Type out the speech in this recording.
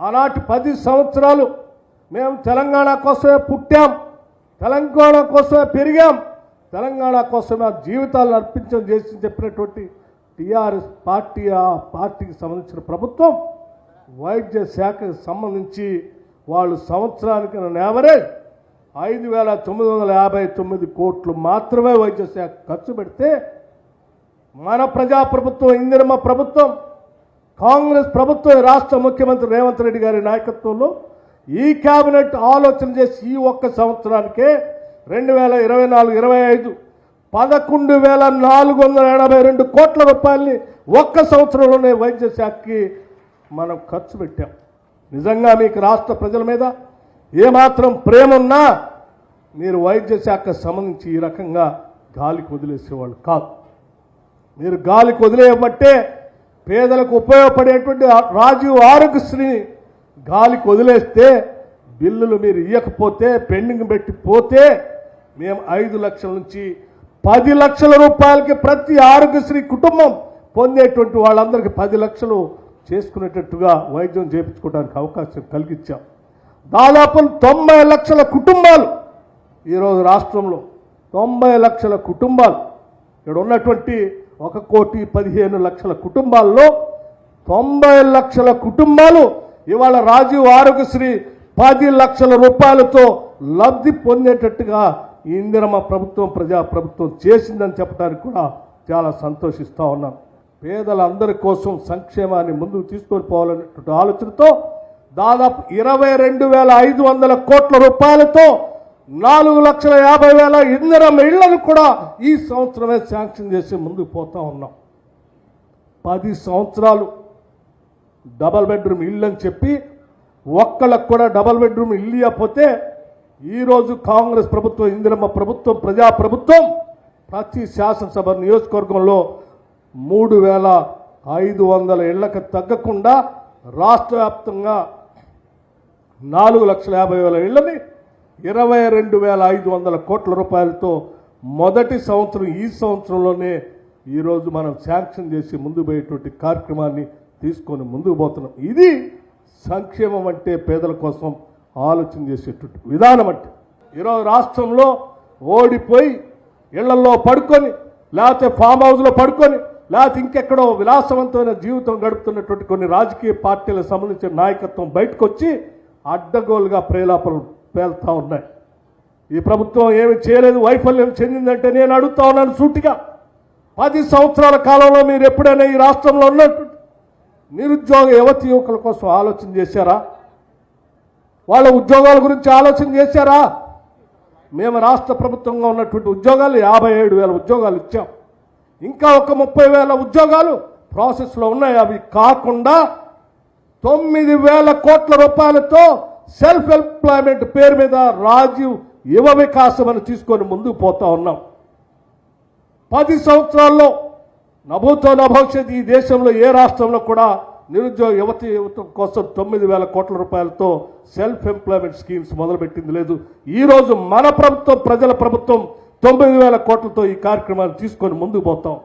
ఆనాటి పది సంవత్సరాలు మేము తెలంగాణ కోసమే పుట్టాం తెలంగాణ కోసమే పెరిగాం తెలంగాణ కోసమే ఆ జీవితాలను అర్పించడం చేసి చెప్పినటువంటి టీఆర్ఎస్ పార్టీ ఆ పార్టీకి సంబంధించిన ప్రభుత్వం వైద్య శాఖకు సంబంధించి వాళ్ళు సంవత్సరానికి యావరేజ్ ఐదు వేల తొమ్మిది వందల యాభై తొమ్మిది కోట్లు మాత్రమే వైద్య శాఖ ఖర్చు పెడితే మన ప్రజాప్రభుత్వం ఇందిరమ్మ ప్రభుత్వం కాంగ్రెస్ ప్రభుత్వం రాష్ట్ర ముఖ్యమంత్రి రేవంత్ రెడ్డి గారి నాయకత్వంలో ఈ కేబినెట్ ఆలోచన చేసి ఈ ఒక్క సంవత్సరానికే రెండు వేల ఇరవై నాలుగు ఇరవై ఐదు పదకొండు వేల నాలుగు వందల ఎనభై రెండు కోట్ల రూపాయలని ఒక్క సంవత్సరంలోనే వైద్య శాఖకి మనం ఖర్చు పెట్టాం. నిజంగా మీకు రాష్ట్ర ప్రజల మీద ఏమాత్రం ప్రేమ ఉన్నా మీరు వైద్య శాఖ సంబంధించి ఈ రకంగా గాలికి వదిలేసేవాళ్ళు కాదు. మీరు గాలికి వదిలేయబట్టే పేదలకు ఉపయోగపడేటువంటి రాజీవ్ ఆరోగ్యశ్రీని గాలికి వదిలేస్తే బిల్లులు మీరు ఇవ్వకపోతే పెండింగ్ పెట్టి పోతే మేము ఐదు లక్షల నుంచి పది లక్షల రూపాయలకి ప్రతి ఆరోగ్యశ్రీ కుటుంబం పొందేటువంటి వాళ్ళందరికీ పది లక్షలు చేసుకునేటట్టుగా వైద్యం చేయించుకోవడానికి అవకాశం కలిగించాం దాదాపు తొంభై లక్షల కుటుంబాలు ఈరోజు రాష్ట్రంలో తొంభై లక్షల కుటుంబాలు. ఇక్కడ ఉన్నటువంటి ఒక కోటి పదిహేను లక్షల కుటుంబాల్లో తొంభై లక్షల కుటుంబాలు ఇవాళ రాజీవ్ ఆరోగ్యశ్రీ పది లక్షల రూపాయలతో లబ్ధి పొందేటట్టుగా ఈ ఇందిరమ్మ ప్రభుత్వం ప్రజా ప్రభుత్వం చేసిందని చెప్పడానికి కూడా చాలా సంతోషిస్తూ ఉన్నాం. పేదలందరి కోసం సంక్షేమాన్ని ముందుకు తీసుకొని పోవాలనేటువంటి ఆలోచనతో దాదాపు ఇరవై రెండు వేల ఐదు వందల కోట్ల రూపాయలతో నాలుగు లక్షల యాభై వేల ఇందిరమ్మ ఇళ్ళను కూడా ఈ సంవత్సరమే శాంక్షన్ చేసి ముందుకు పోతా ఉన్నాం. పది సంవత్సరాలు డబల్ బెడ్రూమ్ ఇల్లు అని చెప్పి ఒక్కళ్ళకు కూడా డబల్ బెడ్రూమ్ ఇల్లు ఇవ్వకపోతే ఈరోజు కాంగ్రెస్ ప్రభుత్వం ఇందిరమ్మ ప్రభుత్వం ప్రజా ప్రభుత్వం ప్రతి శాసనసభ నియోజకవర్గంలో మూడు వేల ఐదు వందల ఇళ్ళకు తగ్గకుండా రాష్ట్ర వ్యాప్తంగా నాలుగు లక్షల యాభై వేల ఇళ్ళని ఇరవై రెండు వేల ఐదు వందల కోట్ల రూపాయలతో మొదటి సంవత్సరం ఈ సంవత్సరంలోనే ఈరోజు మనం శాంక్షన్ చేసి ముందు పోయేటువంటి కార్యక్రమాన్ని తీసుకొని ముందుకు పోతున్నాం. ఇది సంక్షేమం అంటే పేదల కోసం ఆలోచన చేసేటువంటి విధానం అంటే. ఈరోజు రాష్ట్రంలో ఓడిపోయి ఇళ్ళలో పడుకొని లేకపోతే ఫామ్ హౌస్లో పడుకొని లేకపోతే ఇంకెక్కడో విలాసవంతమైన జీవితం గడుపుతున్నటువంటి కొన్ని రాజకీయ పార్టీలకు సంబంధించిన నాయకత్వం బయటకు వచ్చి అడ్డగోలుగా ప్రేలాపలు పేలుతా ఉన్నాయి. ఈ ప్రభుత్వం ఏమి చేయలేదు వైఫల్యం చెందిందంటే నేను అడుగుతా ఉన్నాను సూటిగా. పది సంవత్సరాల కాలంలో మీరు ఎప్పుడైనా ఈ రాష్ట్రంలో ఉన్నట్టు నిరుద్యోగ యువతి యువకుల కోసం ఆలోచన చేశారా? వాళ్ళ ఉద్యోగాల గురించి ఆలోచన చేశారా? మేము రాష్ట్ర ప్రభుత్వంగా ఉన్నటువంటి ఉద్యోగాలు యాభై ఏడు వేల ఉద్యోగాలు ఇచ్చాం. ఇంకా ఒక ముప్పై వేల ఉద్యోగాలు ప్రాసెస్లో ఉన్నాయి. అవి కాకుండా తొమ్మిది వేల కోట్ల రూపాయలతో సెల్ఫ్ ఎంప్లాయ్మెంట్ పేరు మీద రాజీవ్ యువ వికాసం అని తీసుకొని ముందుకు పోతా ఉన్నాం. పది సంవత్సరాల్లో నభూతో నభవిష్యత్ ఈ దేశంలో ఏ రాష్ట్రంలో కూడా నిరుద్యోగ యువతి యువత కోసం తొమ్మిది వేల కోట్ల రూపాయలతో సెల్ఫ్ ఎంప్లాయ్మెంట్ స్కీమ్స్ మొదలుపెట్టింది లేదు. ఈరోజు మన ప్రభుత్వం ప్రజల ప్రభుత్వం తొమ్మిది వేల కోట్లతో ఈ కార్యక్రమాన్ని తీసుకొని ముందుకు పోతాం.